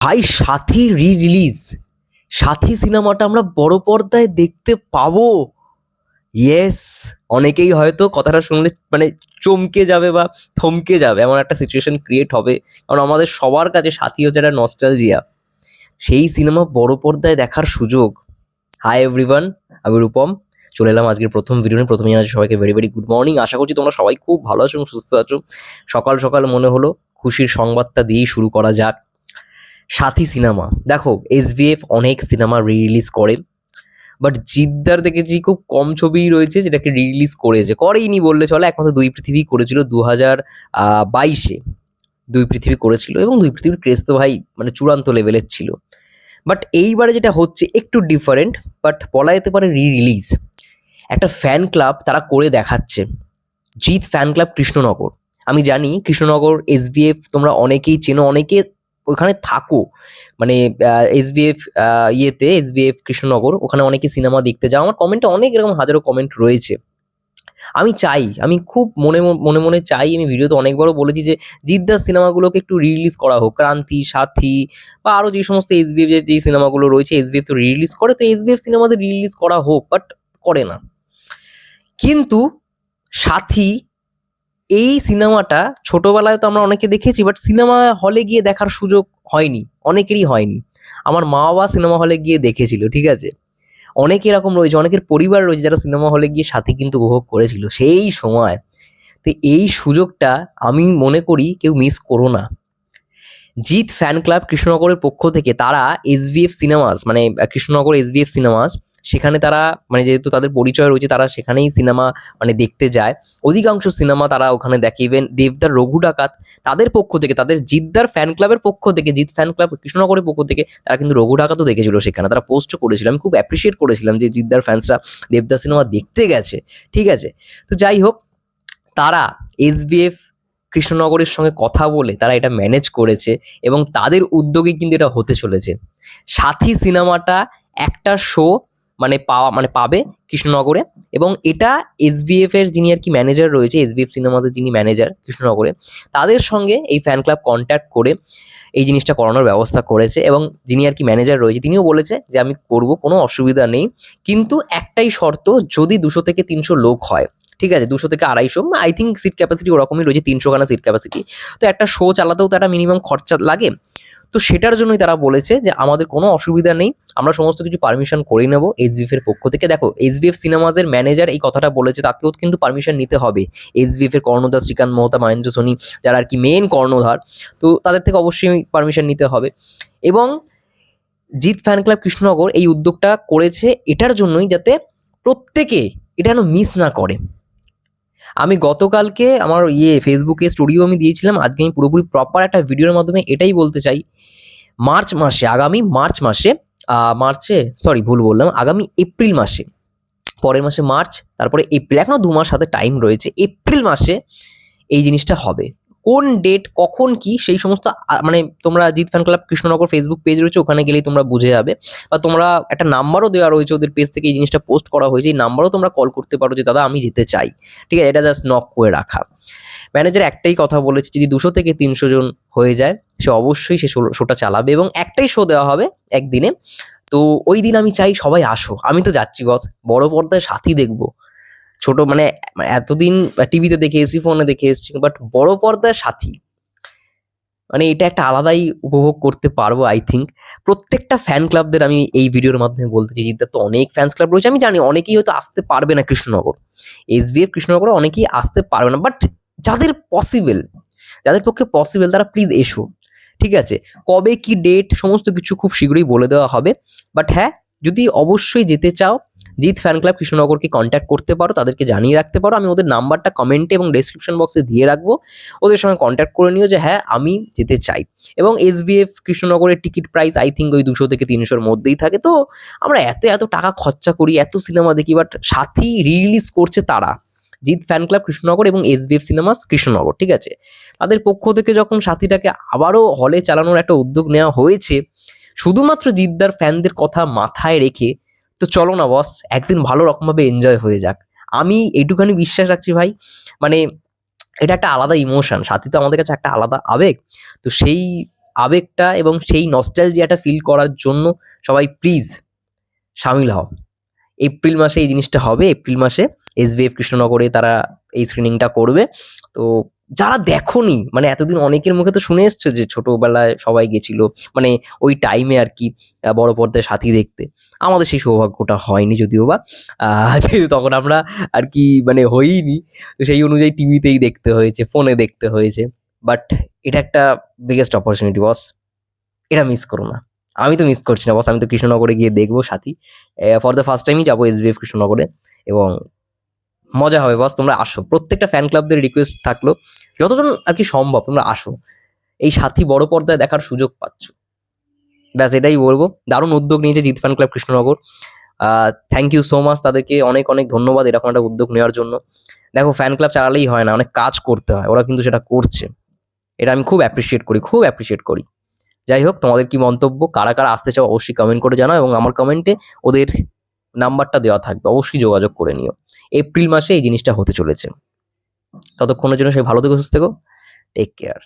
ভাই, সাথী রি রিলিজ সাথী সিনেমাটা আমরা বড় পর্দায় দেখতে পাবো। ইয়েস অনেকেই হয়তো কথাটা শুনলে মানে চমকে যাবে বা থমকে যাবে, এমন একটা সিচুয়েশন ক্রিয়েট হবে। কারণ আমাদের সবার কাছে সাথী হচ্ছে একটা নস্টালজিয়া সেই সিনেমা বড় পর্দায় দেখার সুযোগ। হাই এভরিওয়ান আমি রূপম। চলে এলাম আজকের প্রথম ভিডিও প্রথমে জানাচ্ছি সবাইকে ভেরি ভেরি গুড মর্নিং আশা করছি তোমরা সবাই খুব ভালো আছো এবং সুস্থ আছো। সকাল সকাল মনে হলো, খুশির সংবাদটা দিয়েই শুরু করা যাক। সাথী সিনেমা। দেখো এসভিএফ অনেক সিনেমা রি রিলিজ করে বাট জিদ্দার দেখেছি খুব কম ছবিই রয়েছে যেটাকে রি রিলিজ করেছে। করেইনি বললে চলে, একমাত্র দুই পৃথিবী করেছিল দু হাজার বাইশে। দুই পৃথিবী করেছিল এবং দুই পৃথিবীর ক্রেজ তো ভাই মানে চূড়ান্ত লেভেলের ছিল। বাট এইবারে যেটা হচ্ছে একটু ডিফারেন্ট বাট বলা যেতে পারে রি রিলিজ একটা ফ্যান ক্লাব তারা করে দেখাচ্ছে, জিৎ ফ্যান ক্লাব কৃষ্ণনগর। আমি জানি কৃষ্ণনগর এসবিএফ তোমরা অনেকেই চেনো, অনেকে ওখানে থাকো। মানে এসবিএফ ইয়েতে এস এসবিএফ কৃষ্ণনগর, ওখানে অনেকে সিনেমা দেখতে যাও। আমার কমেন্টে অনেক এরকম হাজারো কমেন্ট রয়েছে। আমি চাই, আমি খুব মনে মনে মনে চাই, আমি ভিডিওতে অনেকবারও বলেছি যে জিদ্দার সিনেমাগুলোকে একটু রিলিজ করা হোক। ক্রান্তি, সাথী, বা আরও যে সমস্ত এস এসবিএফ যে সিনেমাগুলো রয়েছে এস এসবিএফ তো রিলিজ করে, তো এস এসবিএফ সিনেমাতে রিলিজ করা হোক বাট করে না। কিন্তু সাথী এই সিনেমাটা ছোটবেলায় তো আমরা অনেকে দেখেছি বাট সিনেমা হলে গিয়ে দেখার সুযোগ হয়নি, অনেকেরই হয়নি। আমার মা বাবা সিনেমা হলে গিয়ে দেখেছিল, ঠিক আছে? অনেক এরকম রয়েছে, অনেকের পরিবার রয়েছে যারা সিনেমা হলে গিয়ে সাথে কিন্তু উপভোগ করেছিল। সেই সময়, তো এই সুযোগটা আমি মনে করি কেউ মিস করো না। জিৎ ফ্যান ক্লাব কৃষ্ণনগরের পক্ষ থেকে, তারা এসভিএফ সিনেমাস মানে কৃষ্ণনগর এসভিএফ সিনেমাস সেখানে তারা মানে যেহেতু তাদের পরিচয় রয়েছে, তারা সেখানেই সিনেমা মানে দেখতে যায়। অধিকাংশ সিনেমা তারা ওখানে দেখে। ইভেন দেবদার রঘু ডাকাত তাদের পক্ষ থেকে, তাদের জিদ্দার ফ্যান ক্লাবের পক্ষ থেকে, জিৎ ফ্যান ক্লাব কৃষ্ণনগরের পক্ষ থেকে, তারা কিন্তু রঘু ডাকাতও দেখেছিল সেখানে। তারা পোস্টও করেছিল। আমি খুব অ্যাপ্রিসিয়েট করেছিলাম যে জিদ্দার ফ্যান্সরা দেবদার সিনেমা দেখতে গেছে। ঠিক আছে? তো যাই হোক, তারা এসবিএফ কৃষ্ণনগরের সঙ্গে কথা বলে তারা এটা ম্যানেজ করেছে এবং তাদের উদ্যোগে কিন্তু এটা হতে চলেছে। সাথী সিনেমাটা একটা শো মানে পাওয়া মানে পাবে কৃষ্ণনগরে। এবং এটা এসবিএফ এর যিনি আর কি ম্যানেজার রয়েছে এসবিএফ সিনেমাতে যিনি ম্যানেজার কৃষ্ণনগরে, তাদের সঙ্গে এই ফ্যান ক্লাব কন্ট্যাক্ট করে এই জিনিসটা করানোর ব্যবস্থা করেছে। এবং যিনি আর কি ম্যানেজার রয়েছে, তিনিও বলেছে যে আমি করব, কোনো অসুবিধা নেই। কিন্তু একটাই শর্ত, যদি দুশো থেকে তিনশো লোক হয়, ঠিক আছে, দুশো থেকে আড়াইশো আই থিঙ্ক সিট ক্যাপাসিটি ওরকমই রয়েছে তিনশো খানা সিট ক্যাপাসিটি তো একটা শো চালাতেও তো একটা মিনিমাম খরচা লাগে। তো সেটার জন্যই তারা বলেছে যে আমাদের কোনো অসুবিধা নেই, আমরা সমস্ত কিছু পারমিশন করে নেব এসবিএফ এর পক্ষ থেকে। দেখো এসবিএফ সিনেমাজের ম্যানেজার এই কথাটা বলেছে, তাকেও কিন্তু পারমিশন নিতে হবে। এসবিএফ এর কর্ণধার শ্রীকান্ত মহতা, মহেন্দ্র সোনি, যারা আর কি মেন কর্ণধার, তো তাদের থেকে অবশ্যই পারমিশন নিতে হবে। এবং জিৎ ফ্যান ক্লাব কৃষ্ণনগর এই উদ্যোগটা করেছে, এটার জন্যই যাতে প্রত্যেকে এটা যেন মিস না করে। আমি গতকালকে আমার ইয়ে ফেসবুকে স্টুডিও আমি দিয়েছিলাম, আজকে আমি পুরোপুরি প্রপার একটা ভিডিওর মাধ্যমে এটাই বলতে চাই। মার্চ মাসে, আগামী মার্চ মাসে মার্চে সরি ভুল বললাম, আগামী এপ্রিল মাসে, পরের মাসে মার্চ তারপরে এপ্রিল এখনও দু মাস হাতে টাইম রয়েছে এপ্রিল মাসে এই জিনিসটা হবে। কোন ডেট কখন কি সেই সমস্ত মানে তোমরা Jeet fan club Krishnanagar Facebook page রয়েছে, ওখানে গেলেই তোমরা বুঝে যাবে। বা তোমরা একটা নাম্বারও দেওয়া রয়েছে ওদের পেজ থেকে, এই জিনিসটা পোস্ট করা হয়েছে, এই নাম্বারও তোমরা কল করতে পারো যে, দাদা, আমি যেতে চাই। ঠিক আছে, এটা জাস্ট নক করে রাখা। ম্যানেজার একটাই কথা বলেছে যদি দুশো থেকে তিনশো জন হয়ে যায়, সে অবশ্যই সে শোটা চালাবে এবং একটাই শো দেওয়া হবে একদিনে। তো ওই দিন আমি চাই সবাই আসো। আমি তো যাচ্ছি বস বড় পর্দায় সাথী দেখব। ছোট মানে এতদিন টিভিতে দেখে এসি, ফোনে দেখে এসছি বাট বড় পর্দার সাথী। মানে এটা একটা আলাদাই উপভোগ করতে পারব আই থিঙ্ক প্রত্যেকটা ফ্যান ক্লাবদের আমি এই ভিডিওর মাধ্যমে বলতে চাই তো অনেক ফ্যান্স ক্লাব রয়েছে। আমি জানি অনেকেই হয়তো আসতে পারবে না কৃষ্ণনগর। এসবিএফ কৃষ্ণনগরে অনেকেই আসতে পারবে না বাট যাদের পসিবল যাদের পক্ষে পসিবল তারা প্লিজ এসো। ঠিক আছে? কবে কি ডেট সমস্ত কিছু খুব শীঘ্রই বলে দেওয়া হবে। বাট হ্যাঁ যদি অবশ্যই যেতে চাও, জিৎ ফ্যান ক্লাব কৃষ্ণনগরকে কন্ট্যাক্ট করতে পারো, তাদেরকে জানিয়ে রাখতে পারো। আমি ওদের নাম্বারটা কমেন্টে এবং ডেসক্রিপশন বক্সে দিয়ে রাখব। ওদের সঙ্গে কন্ট্যাক্ট করে নিও যে হ্যাঁ আমি যেতে চাই। এবং এসবিএফ কৃষ্ণনগরের টিকিট প্রাইস আই থিঙ্ক ওই দুশো থেকে তিনশোর মধ্যেই থাকে। তো আমরা এত এত টাকা খরচা করি, এত সিনেমা দেখি বাট সাথী রিলিজ করছে তারা। জিৎ ফ্যান ক্লাব কৃষ্ণনগর এবং এসবিএফ সিনেমাস কৃষ্ণনগর, ঠিক আছে? তাদের পক্ষ থেকে যখন সাথীটাকে আবারও হলে চালানোর একটা উদ্যোগ নেওয়া হয়েছে শুধুমাত্র জিদ্দার ফ্যানদের কথা মাথায় রেখে, তো চলো না বস, একদিন ভালো রকমভাবে এনজয় হয়ে যাক। আমি এইটুখানি বিশ্বাস রাখছি ভাই মানে এটা একটা আলাদা ইমোশন সাথী তো আমাদের কাছে একটা আলাদা আবেগ। তো সেই আবেগটা এবং সেই নস্টালজিয়াটা ফিল করার জন্য সবাই প্লিজ সামিল হও। এপ্রিল মাসে এই জিনিসটা হবে, এপ্রিল মাসে এসবিএফ কৃষ্ণনগরে তারা এই স্ক্রিনিংটা করবে। তো যারা দেখোনি মানে এতদিন অনেকের মুখে তো শুনে এসছো যে ছোটবেলায় সবাই গেছিল মানে ওই টাইমে আর কি বড় পর্দায় সাথী দেখতে। আমাদের সেই সৌভাগ্যটা হয়নি যদিও বা যেহেতু তখন আমরা আর কি মানে হইনি, তো সেই অনুযায়ী টিভিতেই দেখতে হয়েছে ফোনে দেখতে হয়েছে। বাট এটা একটা বিগেস্ট অপরচুনিটি বস এটা মিস করো না। আমি তো মিস করছি না বস আমি তো কৃষ্ণনগরে গিয়ে দেখব সাথী ফর দ্য ফার্স্ট টাইমই যাব এসবিএফ কৃষ্ণনগরে এবং মজা হবে বস তোমরা আসো। প্রত্যেকটা ফ্যান ক্লাবদের রিকোয়েস্ট থাকল, যতজন আর কি সম্ভব, তোমরা আসো। এই সাথী বড় পর্দায় দেখার সুযোগ পাচ্ছ। ব্যাস, এটাই বলব। দারুণ উদ্যোগ নিয়েছে Jeet fan club Krishnanagar. Thank you so much তাদেরকে অনেক অনেক ধন্যবাদ এরকম একটা উদ্যোগ নেওয়ার জন্য। দেখো ফ্যান ক্লাব চালালেই হয় না, অনেক কাজ করতে হয়, ওরা কিন্তু সেটা করছে। এটা আমি খুব অ্যাপ্রিসিয়েট করি, খুব অ্যাপ্রিসিয়েট করি। যাই হোক, তোমাদের কি মন্তব্য, কারা কারা আসতে চাও, অবশ্যই কমেন্ট করে জানাও এবং আমার কমেন্টে ওদের নাম্বারটা দেওয়া থাকবে, অবশ্যই যোগাযোগ করে নিও। এপ্রিল মাসে এই জিনিসটা হতে চলেছে। ততক্ষণের জন্য সে ভালো থেকো, সুস্থ থেকো। Take care